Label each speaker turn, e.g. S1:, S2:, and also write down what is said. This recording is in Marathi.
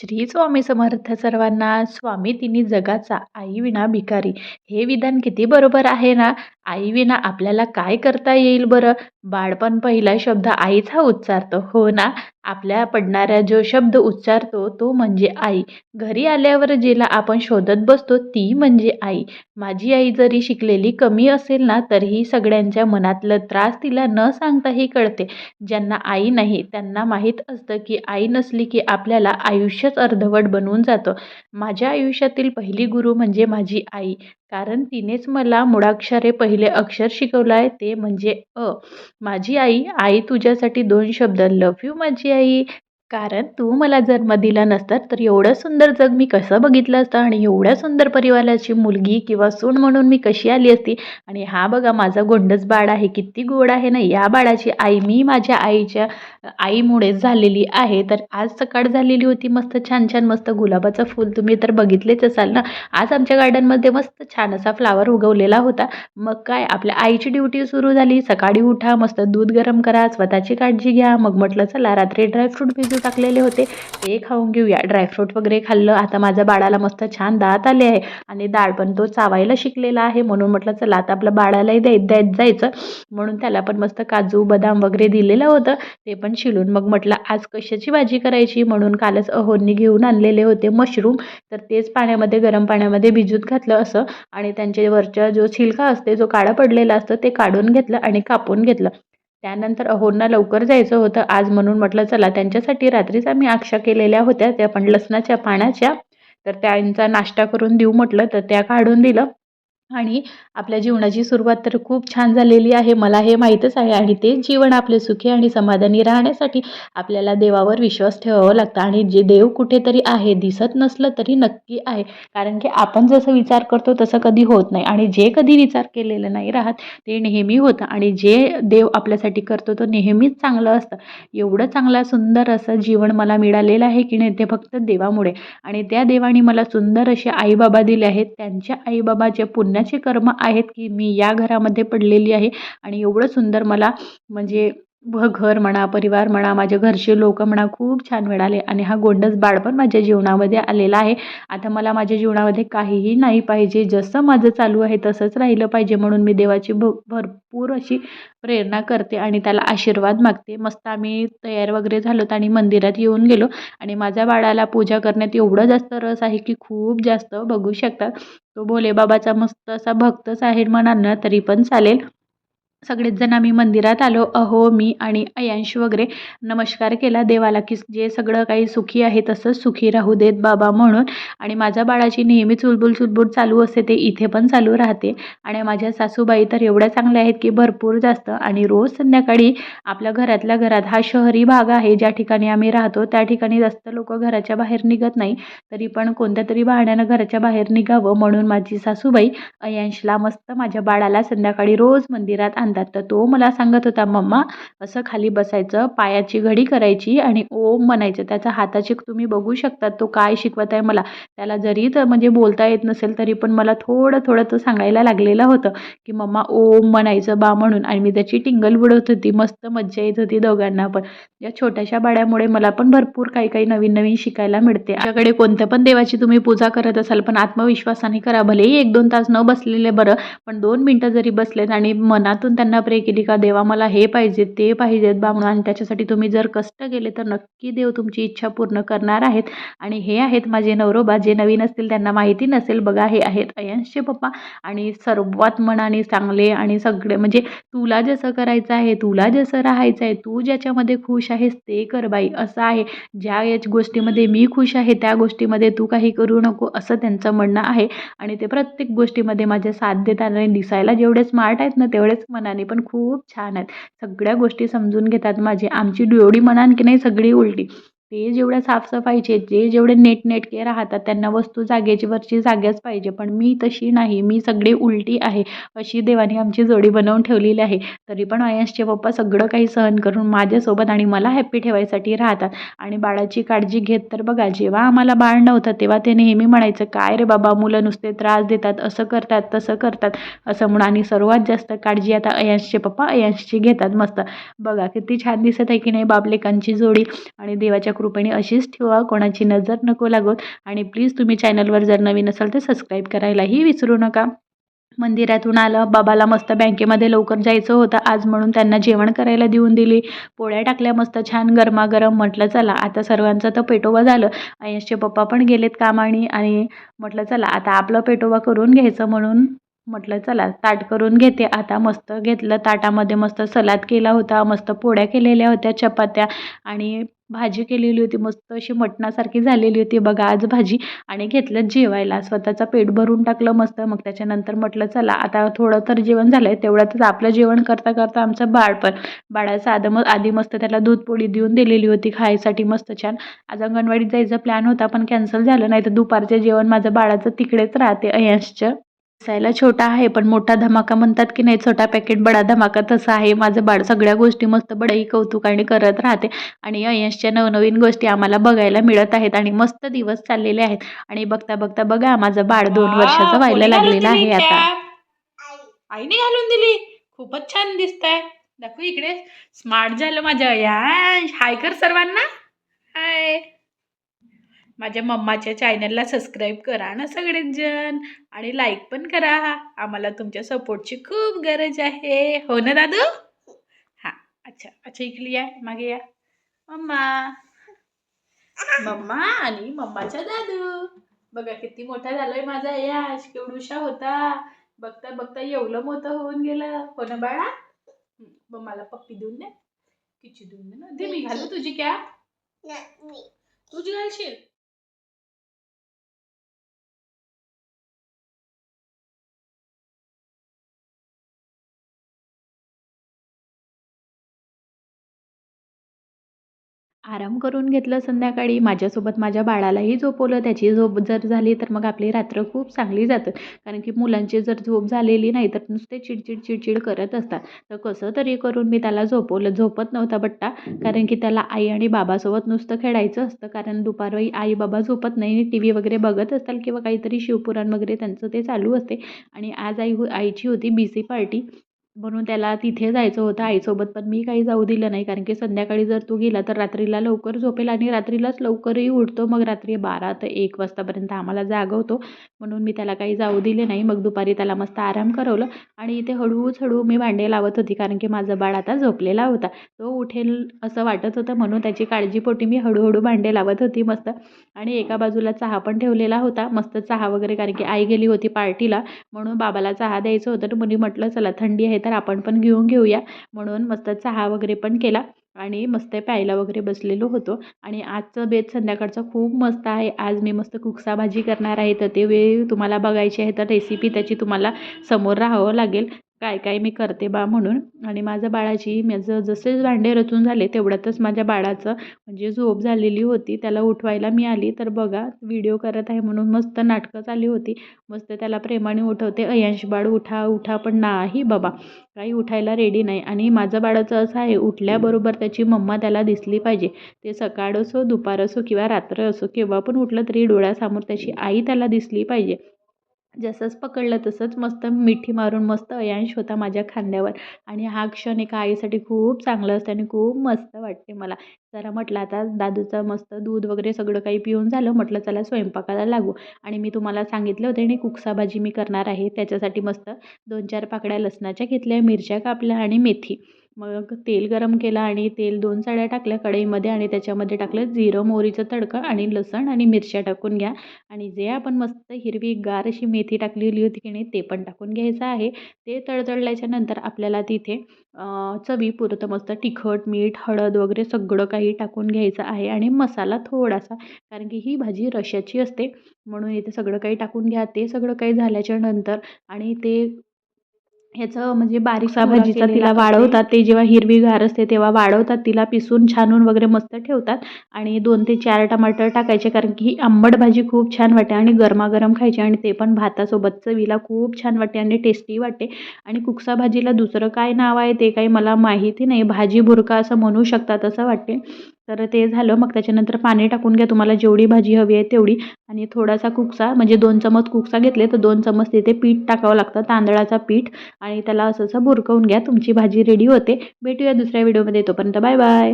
S1: श्री स्वामी समर्थ सर्वांना स्वामी तिन्ही जगाचा आई विना भिकारी. हे विधान किती बरोबर आहे ना? आईविना आपल्याला काय करता येईल बरं? बाळपण पहिला शब्द आईचा उच्चारतो हो ना? आपल्या पडणाऱ्या जो शब्द उच्चारतो तो म्हणजे आई. घरी आल्यावर जिला आपण शोधत बसतो ती म्हणजे आई. माझी आई जरी शिकलेली कमी असेल ना तरीही सगळ्यांच्या मनातलं त्रास तिला न सांगताही कळते. ज्यांना आई नाही त्यांना माहीत असतं की आई नसली की आपल्याला आयुष्यच अर्धवट बनवून जातं. माझ्या आयुष्यातील पहिली गुरु म्हणजे माझी आई. कारण तिनेच मला मुळाक्षरे पहिले अक्षर शिकवलं आहे ते म्हणजे अ. माझी आई आई तुझ्यासाठी दोन शब्द लव यू माझी आई कारण तू मला जन्म दिला नसता तर एवढं सुंदर जग मी कसं बघितलं असतं? आणि एवढ्या सुंदर परिवाराची मुलगी किंवा सून म्हणून मी कशी आली असती? आणि हा बघा माझा गोंडस बाळ आहे किती गोड आहे ना? या बाळाची आई मी माझ्या आईच्या आईमुळेच झालेली आहे. तर आज सकाळ झालेली होती मस्त छान छान मस्त गुलाबाचं फूल तुम्ही तर बघितलेच असाल ना? आज आमच्या गार्डनमध्ये मस्त छान असा फ्लावर उगवलेला होता. मग काय आपल्या आईची ड्युटी सुरू झाली. सकाळी उठा मस्त दूध गरम करा स्वतःची काळजी घ्या. मग म्हटलं चला रात्री ड्रायफ्रूट भिजू टाकलेले होते. ते खाऊन घेऊया. ड्रायफ्रूट वगैरे खाल्लं. आता माझ्या बाळाला मस्त छान दात आले आहे. आणि डाळ पण तो चावायला शिकलेला आहे. म्हणून म्हटलं चला आता आपल्या बाळालाही द्यायत द्यायत जायचं. म्हणून त्याला पण मस्त काजू बदाम वगैरे दिलेलं होतं. ते पण शिलून. मग म्हटलं आज कशाची भाजी करायची? म्हणून कालच अहोनी घेऊन आणलेले होते मशरूम. तर तेच पाण्यामध्ये गरम पाण्यामध्ये भिजूत घातलं असं. आणि त्यांच्यावरच्या जो छिलका असते जो काळा पडलेला असतं ते काढून घेतलं आणि कापून घेतलं. त्यानंतर अहोरना लवकर जायचं होतं. आज म्हणून म्हटलं चला त्यांच्यासाठी रात्रीच आम्ही आक्षा केलेल्या होत्या. त्या पण लसणाच्या पाण्याच्या तर त्यांचा नाश्ता करून देऊ म्हटलं तर त्या काढून दिलं. आणि आपल्या जीवनाची सुरुवात तर खूप छान झालेली आहे. मला हे माहीतच आहे आणि तेच जीवन आपले सुखी आणि समाधानी राहण्यासाठी आपल्याला देवावर विश्वास ठेवावा लागतं. आणि जे देव कुठेतरी आहे दिसत नसलं तरी नक्की आहे. कारण की आपण जसं विचार करतो तसं कधी होत नाही. आणि जे कधी विचार केलेलं नाही राहत ते नेहमी होतं. आणि जे देव आपल्यासाठी करतो तो नेहमीच चांगलं असतं. एवढं चांगलं सुंदर असं जीवन मला मिळालेलं आहे की नाही ते फक्त देवामुळे. आणि त्या देवाने मला सुंदर असे आईबाबा दिले आहेत. त्यांच्या आईबाबाचे पुण्य पुण्याचे कर्म आहेत की मी या घरामध्ये पडलेली आहे आणि एवढं सुंदर मला म्हणजे व घर म्हणा परिवार म्हणा माझ्या घरचे लोक म्हणा खूप छान मिळाले. आणि हा गोंडस बाळ पण माझ्या जीवनामध्ये आलेला आहे. आता मला माझ्या जीवनामध्ये काहीही नाही पाहिजे. जसं माझं चालू आहे तसंच राहिलं पाहिजे म्हणून मी देवाची भ भरपूर अशी प्रेरणा करते आणि त्याला आशीर्वाद मागते. मस्त आम्ही तयार वगैरे झालो आणि मंदिरात येऊन गेलो. आणि माझ्या बाळाला पूजा करण्यात एवढं जास्त रस आहे की खूप जास्त बघू शकतात तो भोलेबाबाचा मस्त असा भक्तच आहे म्हणाल ना तरी पण चालेल. सगळेच जण आम्ही मंदिरात आलो अहो मी आणि अयांश वगैरे. नमस्कार केला देवाला की जे सगळं काही सुखी आहे तसंच सुखी राहू देत बाबा म्हणून. आणि माझ्या बाळाची नेहमी चुलबुल चुलबुल चालू असते ते इथे पण चालू राहते. आणि माझ्या सासूबाई तर एवढ्या चांगल्या आहेत की भरपूर जास्त. आणि रोज संध्याकाळी आपल्या घरातल्या घरात हा शहरी भाग आहे ज्या ठिकाणी आम्ही राहतो त्या ठिकाणी जास्त लोक घराच्या बाहेर निघत नाही. तरी पण कोणत्या तरी बहाण्यानं घराच्या बाहेर निघावं म्हणून माझी सासूबाई अयांशला मस्त माझ्या बाळाला संध्याकाळी रोज मंदिरात आणतात तर तो मला सांगत होता मम्मा असं खाली बसायचं पायाची घडी करायची आणि ओम म्हणायचं. त्याचा हाताची तुम्ही बघू शकता तो काय शिकवत आहे मला. त्याला जरी तर म्हणजे बोलता येत नसेल तरी पण मला थोडं थोडं तो सांगायला लागलेलं होतं की मम्मा ओम म्हणायचं बा म्हणून. आणि मी त्याची टिंगल बुडवत होती. मस्त मज्जा येत होती दोघांना पण. या छोट्याशा बाड्यामुळे मला पण भरपूर काही काही नवीन नवीन शिकायला मिळते. आपल्याकडे कोणत्या पण देवाची तुम्ही पूजा करत असाल पण आत्मविश्वासाने करा. भलेही एक दोन तास न बसलेले बरं पण दोन मिनटं जरी बसलेत आणि मनातून त्यांना प्रे केली का देवा मला हे पाहिजे ते पाहिजेत बा म्हणून आणि त्याच्यासाठी तुम्ही जर कष्ट केले तर नक्की देव तुमची इच्छा पूर्ण करणार आहेत. आणि हे आहेत माझे नवरोबा जे नवीन असतील त्यांना माहिती नसेल बघा हे आहेत अयंशचे पप्पा. आणि सर्वात मनाने चांगले आणि सगळे म्हणजे तुला जसं करायचं आहे तुला जसं राहायचं आहे तू ज्याच्यामध्ये खुश आहेस ते कर बाई असं आहे. ज्या याच गोष्टीमध्ये मी खुश आहे त्या गोष्टीमध्ये तू काही करू नको असं त्यांचं म्हणणं आहे. आणि ते प्रत्येक गोष्टीमध्ये माझ्या साथ देताना दिसायला जेवढे स्मार्ट आहेत ना तेवढेच मनाने पण खूप छान आहेत. सगळ्या गोष्टी समजून घेतात माझी. आमची डोळी म्हणान की नाही सगळी उलटी. ते जेवढ्या साफसफाईचे जे जेवढे नेटनेटके राहतात त्यांना वस्तू जागेची वरची जाग्याच पाहिजे. पण मी तशी नाही. मी सगळी उलटी आहे. अशी देवाने आमची जोडी बनवून ठेवलेली आहे. तरी पण अयशचे पप्पा सगळं काही सहन करून माझ्यासोबत आणि मला हॅप्पी ठेवायसाठी राहतात. आणि बाळाची काळजी घेत तर बघा जेव्हा आम्हाला बाळ नव्हतं तेव्हा ते नेहमी म्हणायचं काय रे बाबा मुलं नुसते त्रास देतात. असं करतात तसं करतात. असं म्हणून आणि सर्वात जास्त काळजी आता अयांशचे पप्पा अयांशची घेतात मस्त. बघा किती छान दिसत आहे की नाही बाबलेकांची जोडी आणि देवाच्या कृपेने अशीच ठेवा कोणाची नजर नको लागत. आणि प्लीज तुम्ही चॅनलवर जर नवीन असाल तर सबस्क्राईब करायलाही विसरू नका. मंदिरातून आलं बाबाला मस्त बँकेमध्ये लवकर जायचं होतं. आज म्हणून त्यांना जेवण करायला देऊन दिली. पोळ्या टाकल्या मस्त छान गरमागरम. म्हटलं चला आता सर्वांचं तर पेटोबा झालं. अयशचे पप्पा पण गेलेत कामाने आणि म्हटलं चला आता आपलं पेटोबा करून घ्यायचं म्हणून. म्हटलं चला ताट करून घेते. आता मस्त घेतलं ताटामध्ये मस्त सलाद केला होता मस्त पोळ्या केलेल्या होत्या चपात्या आणि भाजी केलेली होती मस्त अशी मटणासारखी झालेली होती. बघा आज भाजी आणि घेतलं जेवायला. स्वतःचं पेट भरून टाकलं मस्त. मग त्याच्यानंतर म्हटलं चला आता थोडं तर जेवण झालं आहे तेवढ्यातच आपलं जेवण करता करता आमचं बाळ पण बाळाचं आधी मग आधी मस्त त्याला दूध पोळी देऊन दिलेली होती खायसाठी. मस्त छान. आज अंगणवाडीत जायचा प्लॅन होता पण कॅन्सल झालं. नाही तर दुपारचं जेवण माझं बाळाचं तिकडेच राहते अयांशचं. दिसायला छोटा आहे पण मोठा धमाका म्हणतात की नाही छोटा पॅकेट बडा धमाका तसं आहे. माझं बाळ सगळ्या गोष्टी मस्त बडई कौतुकाने करत राहते. आणि अयशच्या नवनवीन गोष्टी आम्हाला बघायला मिळत आहेत आणि मस्त दिवस चाललेले आहेत. आणि बघता बघता बघा माझं बाळ दोन वर्षाचं व्हायला लागलेलं आहे आता.
S2: आईने घालून दिली. खूपच छान दिसतंय. दाखव इकडे. स्मार्ट झालं माझं. यांश हाय कर सर्वांना. माझ्या मम्माच्या चॅनलला सबस्क्राईब करा ना सगळेच जण आणि लाईक पण करा. आम्हाला तुमच्या सपोर्टची खूप गरज आहे. हो ना दादू? हां अच्छा अच्छा इकडे या मागे या. मम्मा. मम्मा आणि मम्माचा दादू. बघा किती मोठा झालाय माझा यश. केवढुशा होता. बघता बघता एवढं मोठं होऊन गेलं. हो ना बाळा? मग मला पप्पी देऊन दे. किची देऊन दे ना. दे मी घालू तुझी कॅप तुझी घालशील?
S1: आराम करून घेतलं संध्याकाळी. माझ्यासोबत माझ्या बाळालाही झोपवलं. त्याची झोप जर झाली तर मग आपली रात्र खूप चांगली जातं. कारण की मुलांची जर झोप झालेली नाही तर नुसते चिडचिड चिडचिड करत असतात. तर कसं तरी करून मी त्याला झोपवलं. झोपत नव्हता बट्टा. कारण की त्याला आई आणि बाबासोबत नुसतं खेळायचं असतं. कारण दुपारी आई बाबा झोपत नाही. टी व्ही वगैरे बघत असतात किंवा काहीतरी शिवपुराण वगैरे त्यांचं ते चालू असते. आणि आज आई हो आईची होती बी सी पार्टी म्हणून त्याला तिथे जायचं होतं आईसोबत पण मी काही जाऊ दिलं नाही. कारण की संध्याकाळी जर तू गेला तर रात्रीला लवकर झोपेल आणि रात्रीलाच लवकरही उठतो. मग रात्री बारा ते एक वाजतापर्यंत आम्हाला जागवतो म्हणून मी त्याला काही जाऊ दिले नाही. मग दुपारी त्याला मस्त आराम करवलं आणि इथे हळूच हळू मी भांडे लावत होती. कारण की माझं बाळ आता झोपलेला होता. तो उठेल असं वाटत होतं. म्हणून त्याची काळजीपोटी मी हळूहळू भांडे लावत होती मस्त. आणि एका बाजूला चहा पण ठेवलेला होता. मस्त चहा वगैरे कारण की आई गेली होती पार्टीला. म्हणून बाबाला चहा द्यायचं होतं. तर मुली म्हटलं चला थंडी आहे तर आपण पण घेऊन घेऊया. म्हणून मस्त चहा वगैरे पण केला आणि मस्त प्यायला वगैरे बसलेलो होतो. आणि आजचं बेत संध्याकाळचं खूप मस्त आहे. आज मी मस्त कुकसा भाजी करणार आहे. तर ते वेळ तुम्हाला बघायची आहे. तर रेसिपी त्याची तुम्हाला समोर राहावं लागेल. काय काय मी करते बा म्हणून. आणि माझ्या बाळाची माझं जसे भांडे रचून झाले तेवढ्यातच माझ्या बाळाचं म्हणजे झोप झालेली होती त्याला उठवायला मी आली. तर बघा व्हिडिओ करत आहे म्हणून मस्त नाटकं चालली होती. मस्त त्याला प्रेमाने उठवते अयांश बाळ उठा उठा पण नाही बाबा. काही उठायला रेडी नाही. आणि माझं बाळाचं असं आहे उठल्याबरोबर त्याची मम्मा त्याला दिसली पाहिजे. ते सकाळ असो दुपार असो किंवा रात्र असो केव्हा पण उठलं तरी डोळ्यासमोर त्याची आई त्याला दिसली पाहिजे. जसंच पकडलं तसंच मस्त मिठी मारून मस्त अयांश होता माझ्या खांद्यावर. आणि हा क्षण एका आईसाठी खूप चांगलं असतं आणि खूप मस्त वाटते मला. जरा म्हटलं आता दादूचं मस्त दूध वगैरे सगळं काही पिऊन झालं म्हटलं चला स्वयंपाकाला लागू. आणि मी तुम्हाला सांगितलं होते आणि कुकसा भाजी मी करणार आहे. त्याच्यासाठी मस्त दोन चार पाकड्या लसणाच्या घेतल्या मिरच्या कापल्या आणि मेथी. मग तेल गरम केलं आणि तेल दोन साड्या टाकल्या कढईमध्ये आणि त्याच्यामध्ये टाकलं जिरं मोहरीचं तडका आणि लसण आणि मिरच्या टाकून घ्या. आणि जे आपण मस्त हिरवी गार अशी मेथी टाकलेली होती की नाही ते पण टाकून घ्यायचं आहे. ते तळतळल्याच्या नंतर आपल्याला तिथे चवीपुरतं मस्त तिखट मीठ हळद वगैरे सगळं काही टाकून घ्यायचं आहे. आणि मसाला थोडासा कारण की ही भाजी रश्याची असते. म्हणून इथे सगळं काही टाकून घ्या. ते सगळं काही झाल्याच्यानंतर आणि ते ह्याचं म्हणजे बारीकसा भाजीचा तिला वाळवतात ते जेव्हा हिरवीगार असते तेव्हा वाळवतात तिला पिसून छानून वगैरे मस्त ठेवतात आणि दोन ते चार टमाटर टाकायचे कारण की ही आंबट भाजी खूप छान वाटते आणि गरमागरम खायची आणि ते पण भातासोबत. चवीला खूप छान वाटते आणि टेस्टी वाटते. आणि कुकसा भाजीला दुसरं काय नाव आहे ते काही मला माहिती नाही. भाजी बुरका असं म्हणू शकतात असं वाटते. तर ते झालं. मग त्याच्यानंतर पाणी टाकून घ्या. तुम्हाला जेवढी भाजी हवी आहे तेवढी. आणि थोडासा कुकसा म्हणजे दोन चमच कुकसा घेतले तर दोन चमच तिथे पीठ टाकावं लागतं तांदळाचा पीठ. आणि त्याला असं असं बुरकवून घ्या. तुमची भाजी रेडी होते. भेटूया दुसऱ्या व्हिडिओमध्ये तोपर्यंत बाय बाय